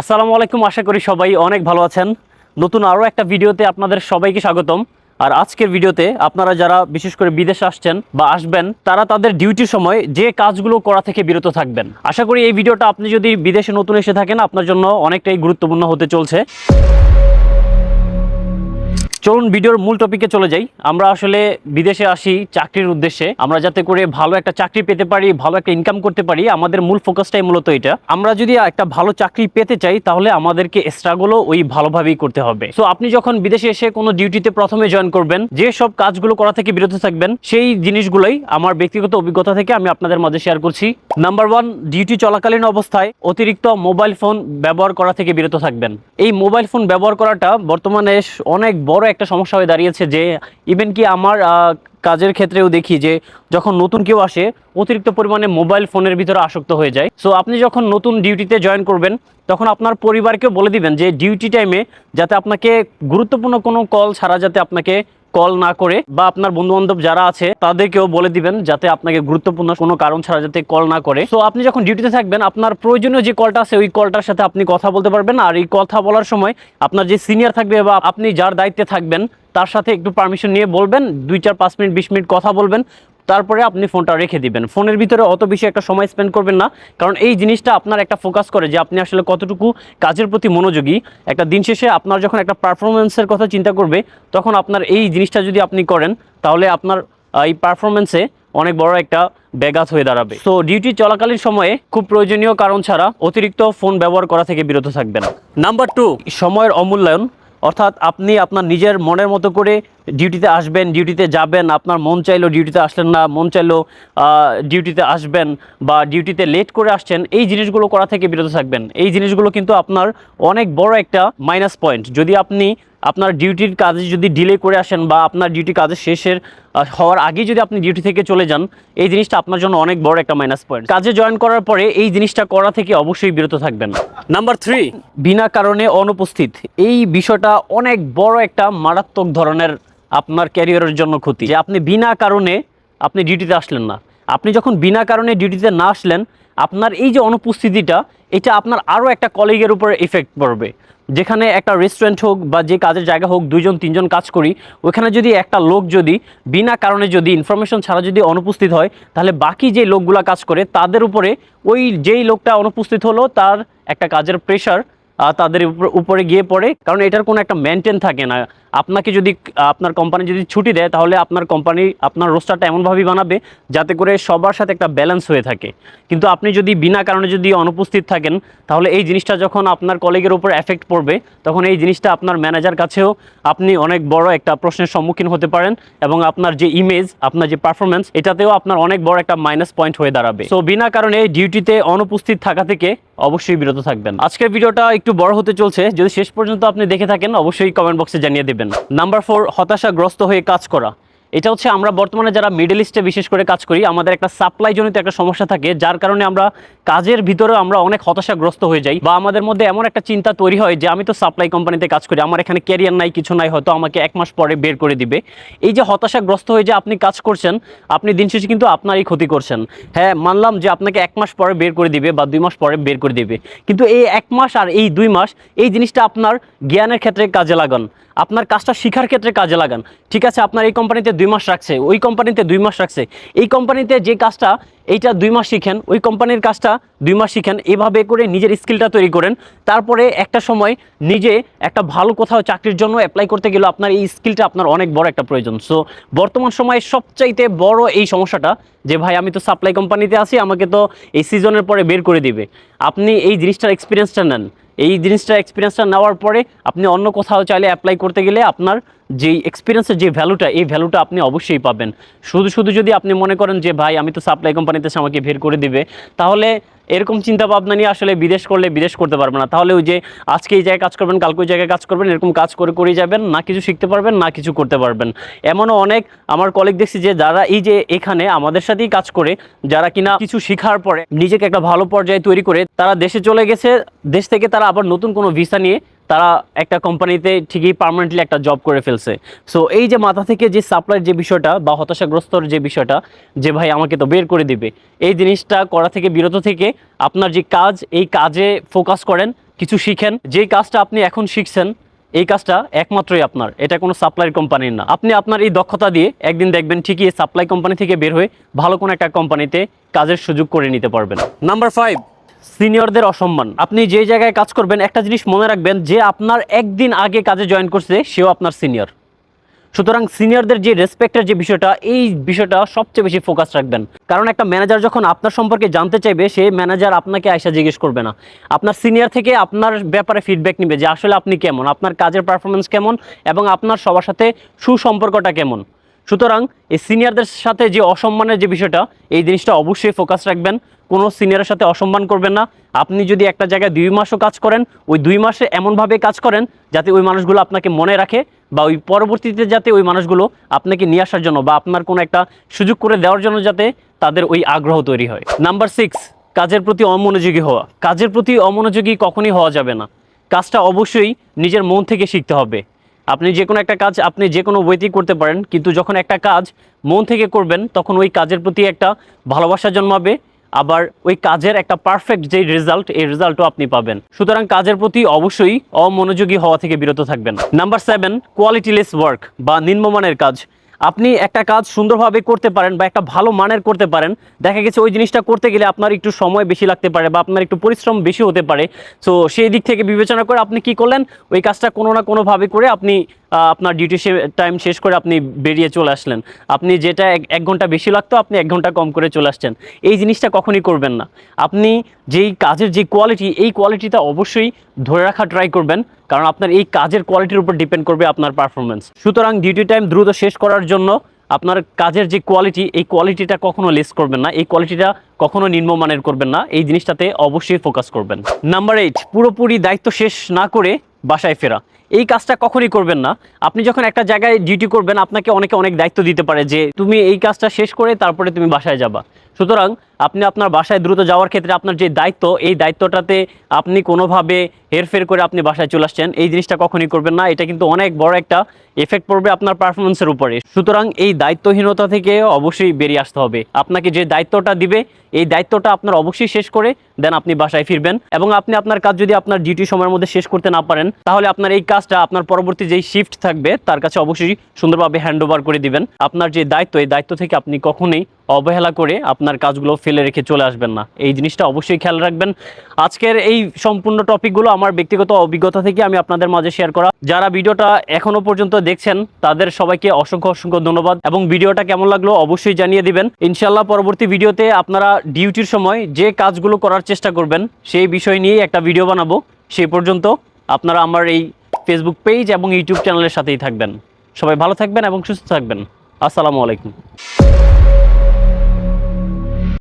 আসসালামু আলাইকুম, আশা করি সবাই অনেক ভালো আছেন। নতুন আরও একটা ভিডিওতে আপনাদের সবাইকে স্বাগতম। আর আজকের ভিডিওতে আপনারা যারা বিশেষ করে বিদেশে আসছেন বা আসবেন, তারা তাদের ডিউটির সময় যে কাজগুলো করা থেকে বিরত থাকবেন। আশা করি এই ভিডিওটা আপনি যদি বিদেশে নতুন এসে থাকেন, আপনার জন্য অনেকটাই গুরুত্বপূর্ণ হতে চলছে। চলুন ভিডিওর মূল টপিকে চলে যাই। আমরা আসলে বিদেশে আসি চাকরির উদ্দেশ্যে। আমরা যাতে করে ভালো একটা চাকরি পেতে পারি, ভালো একটা ইনকাম করতে পারি, আমাদের মূল ফোকাসটাই মূলত এটা। আমরা যদি একটা ভালো চাকরি পেতে চাই, তাহলে আমাদেরকে স্ট্রাগলও ওই ভালোভাবেই করতে হবে। সো আপনি যখন বিদেশে এসে কোনো ডিউটিতে প্রথমে জয়েন করবেন, যে সব কাজগুলো করা থেকে বিরত থাকবেন, সেই জিনিসগুলোই আমার ব্যক্তিগত অভিজ্ঞতা থেকে আমি আপনাদের মাঝে শেয়ার করছি। নাম্বার ওয়ান ডিউটি চলাকালীন অবস্থায় অতিরিক্ত মোবাইল ফোন ব্যবহার করা থেকে বিরত থাকবেন। এই মোবাইল ফোন ব্যবহার করাটা বর্তমানে অনেক বড় একটা সমস্যা হয়ে দাঁড়িয়েছে যে ইভেন কি আমার কাজের ক্ষেত্রেও দেখি যে যখন নতুন কেউ আসে, অতিরিক্ত পরিমাণে মোবাইল ফোনের ভিতরে আসক্ত হয়ে যায়। সো আপনি যখন নতুন ডিউটিতে জয়েন করবেন, তখন আপনার পরিবারকেও বলে দিবেন যে ডিউটি টাইমে যাতে আপনাকে গুরুত্বপূর্ণ কোনো কল ছাড়া যাতে আপনাকে কল না করে বা আপনার বন্ধু বান্ধব যারা আছে, তাদেরকেও বলে দিবেন যাতে আপনাকে গুরুত্বপূর্ণ কোনো কারণ ছাড়া যাতে কল না করে। তো আপনি যখন ডিউটিতে থাকবেন, আপনার প্রয়োজনীয় যে কলটা আছে, ওই কলটার সাথে আপনি কথা বলতে পারবেন। আর এই কথা বলার সময় আপনার যে সিনিয়র থাকবে বা আপনি যার দায়িত্বে থাকবেন, তার সাথে একটু পারমিশন নিয়ে বলবেন। দুই, চার, পাঁচ মিনিট, বিশ মিনিট কথা বলবেন। তারপরে আপনি ফোনটা রেখে দিবেন। ফোনের ভিতরে অত বেশি একটা সময় স্পেন্ড করবেন না, কারণ এই জিনিসটা আপনার একটা ফোকাস করে যে আপনি আসলে কতটুকু কাজের প্রতি মনোযোগী। একটা দিন শেষে আপনার যখন একটা পারফরমেন্সের কথা চিন্তা করবে, তখন আপনার এই জিনিসটা যদি আপনি করেন, তাহলে আপনার এই পারফরমেন্সে অনেক বড় একটা ব্যাঘাত হয়ে দাঁড়াবে। তো ডিউটি চলাকালীন সময়ে খুব প্রয়োজনীয় কারণ ছাড়া অতিরিক্ত ফোন ব্যবহার করা থেকে বিরত থাকবেন। নাম্বার টু সময়ের অমূল্যায়ন। অর্থাৎ আপনি আপনার নিজের মনের মতো করে ডিউটিতে আসবেন ডিউটিতে যাবেন, আপনার মন চাইলো ডিউটিতে আসলেন না, মন চাইলো ডিউটিতে আসবেন বা ডিউটিতে লেট করে আসছেন, এই জিনিসগুলো করা থেকে বিরত থাকবেন। এই জিনিসগুলো কিন্তু আপনার অনেক বড় একটা মাইনাস পয়েন্ট যদি আপনি আপনার ডিউটির কাজে যদি ডিলে করে আসেন বা আপনার ডিউটি কাজের শেষের হওয়ার আগে যদি আপনি ডিউটি থেকে চলে যান, এই জিনিসটা আপনার জন্য অনেক বড় একটা মাইনাস পয়েন্ট কাজে জয়েন করার পরে এই জিনিসটা করা থেকে অবশ্যই বিরত থাকবেন। নাম্বার থ্রি বিনা কারণে অনুপস্থিত। এই বিষয়টা অনেক বড় একটা মারাত্মক ধরনের আপনার ক্যারিয়ারের জন্য ক্ষতি। যে আপনি বিনা কারণে আপনি ডিউটিতে আসলেন না। আপনি যখন বিনা কারণে ডিউটিতে না আসলেন, আপনার এই যে অনুপস্থিতিটা, এটা আপনার আরও একটা কলিগের উপর এফেক্ট পড়বে। যেখানে একটা রেস্টুরেন্ট হোক বা যে কাজের জায়গা হোক, দুইজন, তিনজন কাজ করি ওইখানে যদি একটা লোক যদি বিনা কারণে যদি ইনফরমেশন ছাড়া যদি অনুপস্থিত হয়, তাহলে বাকি যে লোকগুলা কাজ করে, তাদের উপরে ওই যেই লোকটা অনুপস্থিত হলো, তার একটা কাজের প্রেশার তাদের উপর- গিয়ে পড়ে। কারণ এটার কোনো একটা মেনটেন থাকে না। আপনাকে যদি, আপনার কোম্পানি যদি ছুটি দেয়, তাহলে আপনার কোম্পানি আপনার রোস্টারটা এমনভাবেই বানাবে যাতে করে সবার সাথে একটা ব্যালেন্স হয়ে থাকে। কিন্তু আপনি যদি বিনা কারণে যদি অনুপস্থিত থাকেন, তাহলে এই জিনিসটা যখন আপনার কলিগের উপর এফেক্ট পড়বে, তখন এই জিনিসটা আপনার ম্যানেজার কাছেও আপনি অনেক বড় একটা প্রশ্নের সম্মুখীন হতে পারেন এবং আপনার যে ইমেজ আপনার যে পারফরমেন্স এটাতেও আপনার অনেক বড় একটা মাইনাস পয়েন্ট হয়ে দাঁড়াবে। সো বিনা কারণে ডিউটিতে অনুপস্থিত থাকা থেকে অবশ্যই বিরত থাকবেন। আজকের ভিডিওটা একটু বড় হতে চলছে। যদি শেষ পর্যন্ত আপনি দেখে থাকেন, অবশ্যই কমেন্ট বক্সে জানিয়ে দেবেন। নাম্বার ফোর হতাশাগ্রস্ত হয়ে কাজ করা। এটা হচ্ছে আমরা বর্তমানে যারা মিডল ইস্টে বিশেষ করে কাজ করি, আমাদের একটা সাপ্লাই জনিত একটা সমস্যা থাকে, যার কারণে আমরা কাজের ভিতরে আমরা অনেক হতাশাগ্রস্ত হয়ে যাই বা আমাদের মধ্যে এমন একটা চিন্তা তৈরি হয় যে আমি তো সাপ্লাই কোম্পানিতে কাজ করি, আমার এখানে ক্যারিয়ার নাই, কিছু নাই, হয়তো আমাকে এক মাস পরে বের করে দিবে। এই যে হতাশাগ্রস্ত হয়ে যে আপনি কাজ করছেন, আপনি দিন শেষে কিন্তু আপনারই ক্ষতি করছেন। হ্যাঁ মানলাম যে আপনাকে এক মাস পরে বের করে দিবে বা দুই মাস পরে বের করে দিবে। কিন্তু এই এক মাস আর এই দুই মাস, এই জিনিসটা আপনার জ্ঞানের ক্ষেত্রে কাজে লাগান। আপনার কাজটা শেখার ক্ষেত্রে কাজে লাগান। ঠিক আছে, আপনার এই কোম্পানিতে দুই মাস রাখছে, ওই কোম্পানিতে দুই মাস রাখছে। এই কোম্পানিতে যে কাজটা, এইটা দুই মাস শিখেন, ওই কোম্পানির কাজটা দুই মাস শিখেন, এভাবে করে নিজের স্কিলটা তৈরি করেন। তারপরে একটা সময় নিজে একটা ভালো কোথাও চাকরির জন্য অ্যাপ্লাই করতে গেলে আপনার এই স্কিলটা আপনার অনেক বড় একটা প্রয়োজন। সো বর্তমান সময়ে সবচাইতে বড় এই সমস্যাটা যে, ভাই, আমি তো সাপ্লাই কোম্পানিতে আছি, আমাকে তো এই সিজনের পরে বের করে দিবে। আপনি এই জিনিসটার এক্সপিরিয়েন্সটা নেন। এই জিনিসটা এক্সপিরিয়েন্সটা নেওয়ার পরে আপনি অন্য কোথাও চাইলে অ্যাপ্লাই করতে গেলে আপনার যেই এক্সপিরিয়েন্সের যে ভ্যালুটা এই ভ্যালুটা আপনি অবশ্যই পাবেন। শুধু শুধু যদি আপনি মনে করেন যে, ভাই, আমি তো সাপ্লাই কোম্পানিতে এসে আমাকে বের করে দিবে, তাহলে এরকম চিন্তা ভাবনা নিয়ে আসলে বিদেশ করলে বিদেশ করতে পারবে না। তাহলে ওই যে, আজকে এই জায়গায় কাজ করবেন, কালকে ওই জায়গায় কাজ করবেন, এরকম কাজ করে, করেই যাবেন, না কিছু শিখতে পারবেন, না কিছু করতে পারবেন। এমনও অনেক আমার কলিগ দেখছি যে, যারা এই যে এখানে আমাদের সাথেই কাজ করে, যারা কিনা কিছু শেখার পরে নিজেকে একটা ভালো পর্যায়ে তৈরি করে, তারা দেশে চলে গেছে, দেশ থেকে তারা আবার নতুন কোনো ভিসা নিয়ে তারা একটা কোম্পানিতে ঠিকই পার্মানেন্টলি একটা জব করে ফেলছে। সো এই যে মাথা থেকে যে সাপ্লাইয়ের যে বিষয়টা বা হতাশাগ্রস্তর যে বিষয়টা, যে ভাই আমাকে তো বের করে দিবে, এই জিনিসটা করা থেকে বিরত থেকে আপনার যে কাজ, এই কাজে ফোকাস করেন, কিছু শিখেন। যেই কাজটা আপনি এখন শিখছেন, এই কাজটা একমাত্রই আপনার। এটা কোনো সাপ্লাই কোম্পানির না। আপনি আপনার এই দক্ষতা দিয়ে একদিন দেখবেন ঠিকই সাপ্লাই কোম্পানি থেকে বের হয়ে ভালো কোনো একটা কোম্পানিতে কাজের সুযোগ করে নিতে পারবেন। নাম্বার ফাইভ সিনিয়রদের অসম্মান। আপনি যে জায়গায় কাজ করবেন, একটা জিনিস মনে রাখবেন যে আপনার একদিন আগে কাজে জয়েন করছে, সেও আপনার সিনিয়র। সুতরাং সিনিয়রদের যে রেসপেক্টের যে বিষয়টা, এই বিষয়টা সবচেয়ে বেশি ফোকাস রাখবেন। কারণ একটা ম্যানেজার যখন আপনার সম্পর্কে জানতে চাইবে সেই ম্যানেজার আপনাকে আয়সা জিজ্ঞেস করবে না। আপনার সিনিয়র থেকে আপনার ব্যাপারে ফিডব্যাক নেবে যে আসলে আপনি কেমন, আপনার কাজের পারফরমেন্স কেমন এবং আপনার সবার সাথে সুসম্পর্কটা কেমন। সুতরাং এই সিনিয়রদের সাথে যে অসম্মানের যে বিষয়টা, এই জিনিসটা অবশ্যই ফোকাস রাখবেন। কোনো সিনিয়রের সাথে অসম্মান করবেন না। আপনি যদি একটা জায়গায় দুই মাসও কাজ করেন, ওই দুই মাসে এমনভাবে কাজ করেন যাতে ওই মানুষগুলো আপনাকে মনে রাখে বা ওই পরবর্তীতে যাতে ওই মানুষগুলো আপনাকে নিয়ে আসার জন্য বা আপনার কোনো একটা সুযোগ করে দেওয়ার জন্য যাতে তাদের ওই আগ্রহ তৈরি হয়। নাম্বার সিক্স কাজের প্রতি অমনোযোগী হওয়া। কাজের প্রতি অমনোযোগী কখনই হওয়া যাবে না। কাজটা অবশ্যই নিজের মন থেকে শিখতে হবে। আপনি যে কোনো একটা কাজ আপনি যে কোনো ওয়েতেই করতে পারেন, কিন্তু যখন একটা কাজ মন থেকে করবেন, তখন ওই কাজের প্রতি একটা ভালোবাসা জন্মাবে, আবার ওই কাজের একটা পারফেক্ট যে রেজাল্ট এই রেজাল্টও আপনি পাবেন। সুতরাং কাজের প্রতি অবশ্যই অমনোযোগী হওয়া থেকে বিরত থাকবেন। নাম্বার সেভেন কোয়ালিটিলেস ওয়ার্ক বা নিম্নমানের কাজ। আপনি একটা কাজ সুন্দরভাবে করতে পারেন বা একটা ভালো মানের করতে পারেন। দেখা গেছে ওই জিনিসটা করতে গেলে আপনার একটু সময় বেশি লাগতে পারে বা আপনার একটু পরিশ্রম বেশি হতে পারে। সো সেই দিক থেকে বিবেচনা করে আপনি কি করলেন? ওই কাজটা কোনো না কোনোভাবে করে আপনি আপনার ডিউটি টাইম শেষ করে আপনি বেরিয়ে চলে আসলেন। আপনি যেটা এক- ঘণ্টা বেশি লাগতো, আপনি এক ঘণ্টা কম করে চলে আসছেন। এই জিনিসটা কখনই করবেন না। আপনি যেই কাজের যে কোয়ালিটি এই কোয়ালিটিটা অবশ্যই ধরে রাখা ট্রাই করবেন, কারণ আপনার এই কাজের কোয়ালিটির উপর ডিপেন্ড করবে আপনার পারফরমেন্স সুতরাং ডিউটি টাইম দ্রুত শেষ করার জন্য আপনার কাজের যে কোয়ালিটি এই কোয়ালিটিটা কখনো লেস করবেন না। এই কোয়ালিটিটা কখনো নিম্নমানের করবেন না। এই জিনিসটাতে অবশ্যই ফোকাস করবেন। নাম্বার এইট পুরোপুরি দায়িত্ব শেষ না করে বাসায় ফেরা। এই কাজটা কখনই করবেন না। আপনি যখন একটা জায়গায় ডিউটি করবেন, আপনাকে অনেকে অনেক দায়িত্ব দিতে পারে যে, তুমি এই কাজটা শেষ করে তারপরে তুমি বাসায় যাবা। সুতরাং আপনি আপনার বাসায় দ্রুত যাওয়ার ক্ষেত্রে আপনার যে দায়িত্ব, এই দায়িত্বটাতে আপনি কোনোভাবে হেরফের করে আপনি বাসায় চলে আসছেন। এই জিনিসটা কখনই করবেন না। এটা কিন্তু অনেক বড় একটা এফেক্ট পড়বে আপনার পারফরমেন্সের উপরে। সুতরাং এই দায়িত্বহীনতা থেকে অবশ্যই বেরিয়ে আসতে হবে। আপনাকে যে দায়িত্বটা দিবে, এই দায়িত্বটা আপনার অবশ্যই শেষ করে দেন আপনি বাসায় ফিরবেন এবং আপনি আপনার কাজ যদি আপনার ডিউটি সময়ের মধ্যে শেষ করতে না পারেন, তাহলে আপনার এই কাজটা, আপনার পরবর্তী যেই শিফট থাকবে, তার কাছে অবশ্যই সুন্দরভাবে হ্যান্ড করে দিবেন। আপনার যে দায়িত্ব, এই দায়িত্ব থেকে আপনি কখনোই অবহেলা করে আপনার কাজগুলো ফেলে রেখে চলে আসবেন না। এই জিনিসটা অবশ্যই খেয়াল রাখবেন। আজকের এই সম্পূর্ণ টপিকগুলো আমার ব্যক্তিগত অভিজ্ঞতা থেকে আমি আপনাদের মাঝে শেয়ার করা। যারা ভিডিওটা এখনও পর্যন্ত দেখছেন, তাদের সবাইকে অসংখ্য অসংখ্য ধন্যবাদ। এবং ভিডিওটা কেমন লাগল অবশ্যই জানিয়ে দিবেন। ইনশাল্লাহ পরবর্তী ভিডিওতে আপনারা ডিউটির সময় যে কাজগুলো করার চেষ্টা করবেন, সেই বিষয় নিয়ে একটা ভিডিও বানাবো। সেই পর্যন্ত আপনারা আমার এই ফেসবুক পেজ এবং ইউটিউব চ্যানেলের সাথেই থাকবেন। সবাই ভালো থাকবেন এবং সুস্থ থাকবেন। আসসালামু আলাইকুম।